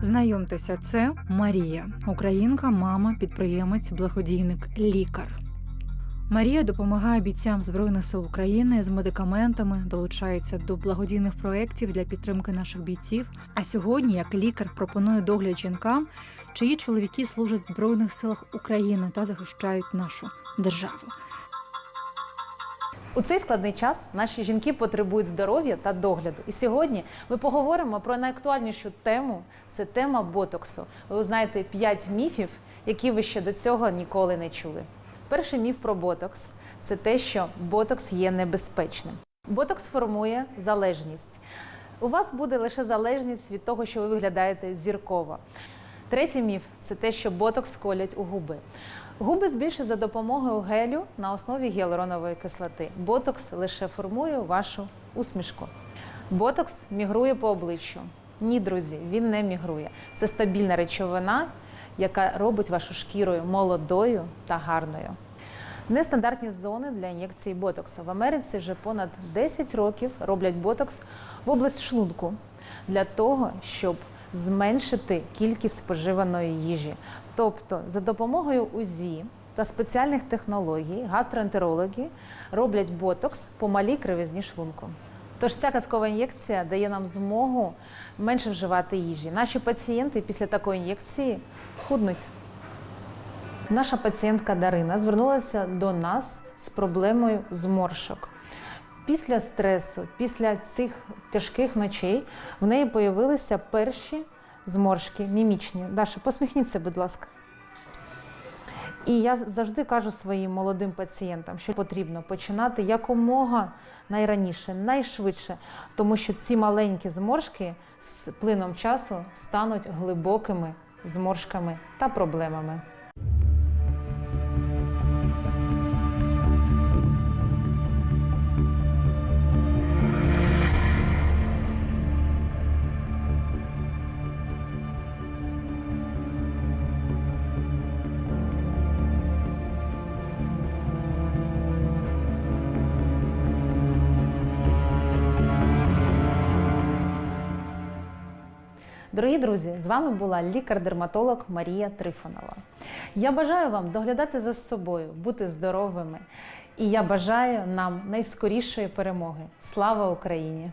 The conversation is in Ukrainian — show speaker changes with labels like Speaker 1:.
Speaker 1: Знайомтеся, це Марія, українка, мама, підприємець, благодійник, лікар. Марія допомагає бійцям Збройних сил України з медикаментами, долучається до благодійних проєктів для підтримки наших бійців. А сьогодні, як лікар, пропонує догляд жінкам, чиї чоловіки служать в Збройних силах України та захищають нашу державу.
Speaker 2: У цей складний час наші жінки потребують здоров'я та догляду. І сьогодні ми поговоримо про найактуальнішу тему це тема ботоксу. Ви узнаєте 5 міфів, які ви ще до цього ніколи не чули. Перший міф про ботокс це те, що ботокс є небезпечним. Ботокс формує залежність. У вас буде лише залежність від того, що ви виглядаєте зірково. Третій міф це те, що ботокс колять у губи. Губи збільшують за допомогою гелю на основі гіалуронової кислоти. Ботокс лише формує вашу усмішку. Ботокс мігрує по обличчю. Ні, друзі, він не мігрує. Це стабільна речовина, яка робить вашу шкіру молодою та гарною. Нестандартні зони для ін'єкції ботоксу. В Америці вже понад 10 років роблять ботокс в область шлунку для того, щоб зменшити кількість споживаної їжі. Тобто, за допомогою УЗІ та спеціальних технологій гастроентерологи роблять ботокс по малій кривизні шлунку. Тож ця казкова ін'єкція дає нам змогу менше вживати їжі. Наші пацієнти після такої ін'єкції худнуть. Наша пацієнтка Дарина звернулася до нас з проблемою зморшок. Після стресу, після цих тяжких ночей в неї появилися перші зморшки мімічні. Даша, посміхніться, будь ласка. І я завжди кажу своїм молодим пацієнтам, що потрібно починати якомога найраніше, найшвидше, тому що ці маленькі зморшки з плином часу стануть глибокими зморшками та проблемами. Дорогі друзі, з вами була лікар-дерматолог Марія Трифонова. Я бажаю вам доглядати за собою, бути здоровими. І я бажаю нам найскорішої перемоги. Слава Україні!